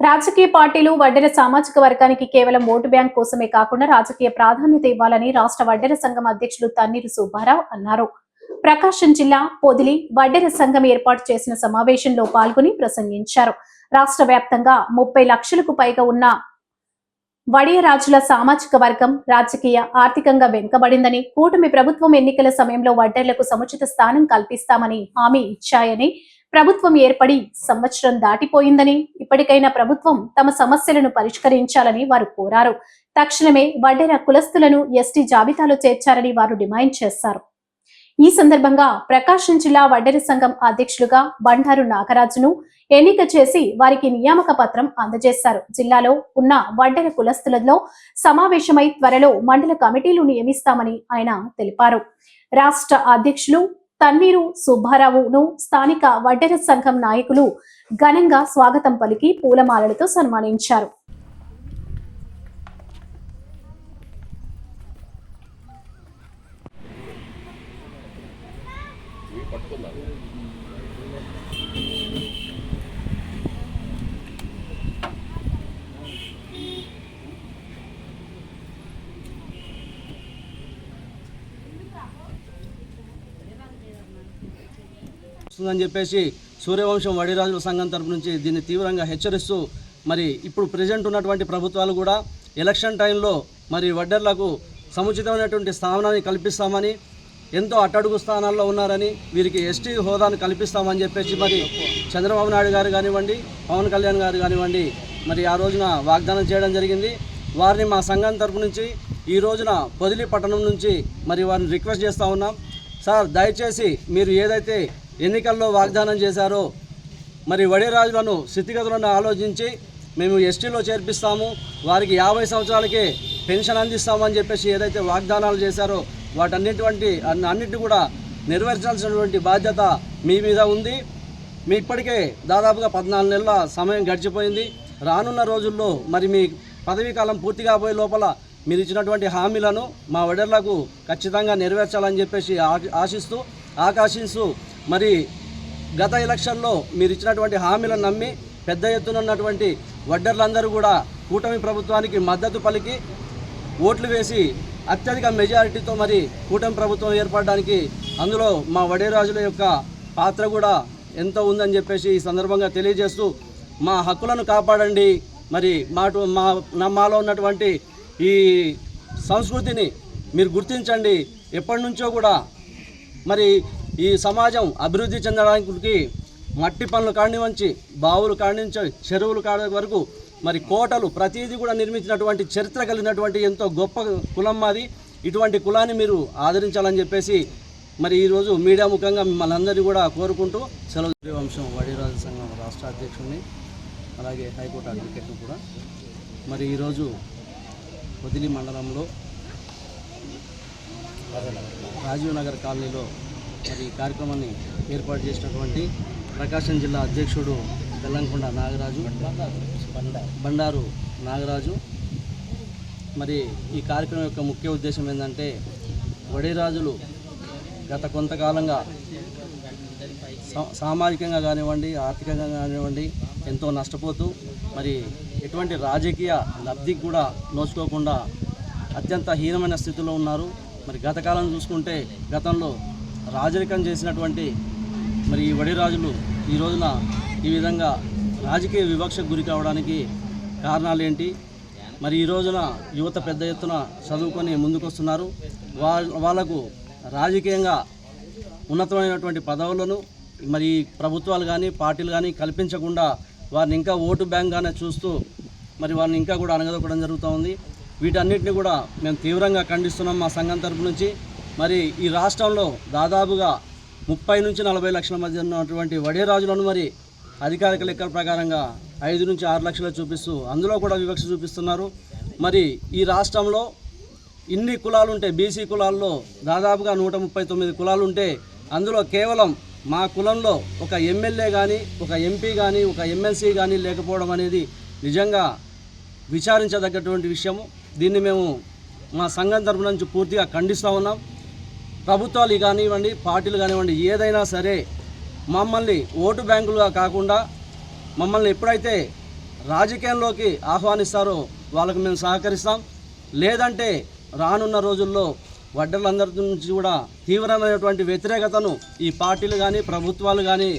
రాజకీయ పార్టీలు వడ్డెర సామాజిక వర్గానికి కేవలం ఓటు బ్యాంక్ కోసమే కాకుండా రాజకీయ ప్రాధాన్యత ఇవ్వాలని రాష్ట్ర వడ్డెర సంఘం అధ్యక్షులు తన్నీరు సుబ్బారావు అన్నారు. ప్రకాశం జిల్లా పొదిలి వడ్డెర సంఘం ఏర్పాటు చేసిన సమావేశంలో పాల్గొని ప్రసంగించారు. రాష్ట్ర వ్యాప్తంగా ముప్పై లక్షలకు పైగా ఉన్న వడియరాజుల సామాజిక వర్గం రాజకీయ ఆర్థికంగా వెనుకబడిందని కూటమి ప్రభుత్వం ఎన్నికల సమయంలో వడ్డర్లకు సముచిత స్థానం కల్పిస్తామని హామీ ఇచ్చాయని ప్రభుత్వం ఏర్పడి సంవత్సరం దాటిపోయిందని ఇప్పటికైనా ప్రభుత్వం తమ సమస్యలను పరిష్కరించాలని వారు కోరారు. తక్షణమే వడ్డెర కులస్తులను ఎస్టీ జాబితాలో చేర్చారని వారు డిమాండ్ చేశారు. ఈ సందర్భంగా ప్రకాశం జిల్లా వడ్డెర సంఘం అధ్యక్షులుగా బండారు నాగరాజును ఎన్నిక చేసి వారికి నియామక పత్రం అందజేశారు. జిల్లాలో ఉన్న వడ్డెర కులస్తులలో సమావేశమై త్వరలో మండల కమిటీలు నియమిస్తామని ఆయన తెలిపారు. రాష్ట్ర అధ్యక్షులు తన్నీరు సుబ్బారావును స్థానిక వడ్డెర సంఘం నాయకులు ఘనంగా స్వాగతం పలికి పూలమాలలతో సన్మానించారు. వస్తుందని చెప్పేసి సూర్యవంశం వడిరాజుల సంఘం తరపు నుంచి దీన్ని తీవ్రంగా హెచ్చరిస్తూ మరి ఇప్పుడు ప్రజెంట్ ఉన్నటువంటి ప్రభుత్వాలు కూడా ఎలక్షన్ టైంలో మరి వడ్డర్లకు సముచితమైనటువంటి స్థానాన్ని కల్పిస్తామని ఎంతో అట్టడుగు స్థానాల్లో ఉన్నారని వీరికి ఎస్టీ హోదాను కల్పిస్తామని చెప్పేసి మరి చంద్రబాబు నాయుడు గారు కానివ్వండి పవన్ కళ్యాణ్ గారు కానివ్వండి మరి ఆ రోజున వాగ్దానం చేయడం జరిగింది. వారిని మా సంఘం తరపు నుంచి ఈ రోజున పొదిలి పట్టణం నుంచి మరి వారిని రిక్వెస్ట్ చేస్తూ ఉన్నాం. సార్ దయచేసి మీరు ఏదైతే ఎన్నికల్లో వాగ్దానం చేశారో మరి వడిరాజులను స్థితిగతులను ఆలోచించి మేము ఎస్టీలో చేర్పిస్తాము వారికి యాభై సంవత్సరాలకే పెన్షన్ అందిస్తామని చెప్పేసి ఏదైతే వాగ్దానాలు చేశారో వాటన్నిటువంటి అన్నిటి కూడా నెరవేర్చాల్సినటువంటి బాధ్యత మీ మీద ఉంది. మీ ఇప్పటికే దాదాపుగా పద్నాలుగు నెలల సమయం గడిచిపోయింది. రానున్న రోజుల్లో మరి మీ పదవీ కాలం పూర్తి కాబోయే లోపల మీరు ఇచ్చినటువంటి హామీలను మా వడర్లకు ఖచ్చితంగా నెరవేర్చాలని చెప్పేసి ఆ- ఆశిస్తూ ఆకాశిస్తూ మరి గత ఎలక్షన్లో మీరు ఇచ్చినటువంటి హామీలను నమ్మి పెద్ద ఎత్తున ఉన్నటువంటి వడ్డర్లందరూ కూడా కూటమి ప్రభుత్వానికి మద్దతు పలికి ఓట్లు వేసి అత్యధిక మెజారిటీతో మరి కూటమి ప్రభుత్వం ఏర్పడడానికి అందులో మా వడేరాజుల యొక్క పాత్ర కూడా ఎంతో ఉందని చెప్పేసి ఈ సందర్భంగా తెలియజేస్తూ మా హక్కులను కాపాడండి. మరి మాటు మా నమ్మాలో మాలో ఉన్నటువంటి ఈ సంస్కృతిని మీరు గుర్తించండి. ఎప్పటి నుంచో కూడా మరి ఈ సమాజం అభివృద్ధి చెందడానికి మట్టి పనులు కానివంచి బావులు కానించి చెరువులు కాడ వరకు మరి కోటలు ప్రతిదీ కూడా నిర్మించినటువంటి చరిత్ర కలిగినటువంటి ఎంతో గొప్ప కులం మాది. ఇటువంటి కులాన్ని మీరు ఆదరించాలని చెప్పేసి మరి ఈరోజు మీడియా ముఖంగా మిమ్మల్ని అందరినీ కూడా కోరుకుంటూ సెలవు వంశం వడిరాజు సంఘం రాష్ట్ర అధ్యక్షుడిని అలాగే హైకోర్టు అడ్వకేట్ను కూడా. మరి ఈరోజు వదిలి మండలంలో రాజీవ్ నగర్ కాలనీలో మరి ఈ కార్యక్రమాన్ని ఏర్పాటు చేసినటువంటి ప్రకాశం జిల్లా అధ్యక్షుడు బెల్లంకొండ నాగరాజు బండారు నాగరాజు. మరి ఈ కార్యక్రమం యొక్క ముఖ్య ఉద్దేశం ఏంటంటే వడిరాజులు గత కొంతకాలంగా సా- సామాజికంగా కానివ్వండి ఆర్థికంగా కానివ్వండి ఎంతో నష్టపోతూ మరి ఎటువంటి రాజకీయ లబ్ధికి కూడా నోచుకోకుండా అత్యంత హీనమైన స్థితిలో ఉన్నారు. మరి గతకాలం చూసుకుంటే గతంలో రాజరికం చేసినటువంటి మరి ఈ వడిరాజులు ఈ రోజున ఈ విధంగా రాజకీయ వివక్షకు గురి కావడానికి కారణాలు ఏంటి? మరి ఈ రోజున యువత పెద్ద ఎత్తున చదువుకొని ముందుకొస్తున్నారు. వా వాళ్ళకు రాజకీయంగా ఉన్నతమైనటువంటి పదవులను మరి ప్రభుత్వాలు కానీ పార్టీలు కానీ కల్పించకుండా వారిని ఇంకా ఓటు బ్యాంక్గానే చూస్తూ మరి వారిని ఇంకా కూడా అనగదొక్కడం జరుగుతూ ఉంది. వీటన్నిటిని కూడా మేము తీవ్రంగా ఖండిస్తున్నాం మా సంఘం తరపు నుంచి. మరి ఈ రాష్ట్రంలో దాదాపుగా ముప్పై నుంచి నలభై లక్షల మధ్య ఉన్నటువంటి వడియరాజులను మరి అధికారిక లెక్కల ప్రకారంగా ఐదు నుంచి ఆరు లక్షలు చూపిస్తూ అందులో కూడా వివక్ష చూపిస్తున్నారు. మరి ఈ రాష్ట్రంలో ఇన్ని కులాలు ఉంటే బీసీ కులాల్లో దాదాపుగా నూట ముప్పై తొమ్మిది కులాలు ఉంటే అందులో కేవలం మా కులంలో ఒక ఎమ్మెల్యే కానీ ఒక ఎంపీ కానీ ఒక ఎమ్మెల్సీ కానీ లేకపోవడం అనేది నిజంగా విచారించదగ్గటువంటి విషయము. దీన్ని మేము మా సంఘం తరపు నుంచి పూర్తిగా ఖండిస్తూ ఉన్నాం. ప్రభుత్వాలు కానివ్వండి పార్టీలు కానివ్వండి ఏదైనా సరే మమ్మల్ని ఓటు బ్యాంకులుగా కాకుండా మమ్మల్ని ఎప్పుడైతే రాజకీయంలోకి ఆహ్వానిస్తారో వాళ్ళకు మేము సహకరిస్తాం. లేదంటే రానున్న రోజుల్లో వడ్డర్లందరి నుంచి కూడా తీవ్రమైనటువంటి వ్యతిరేకతను ఈ పార్టీలు కానీ ప్రభుత్వాలు కానీ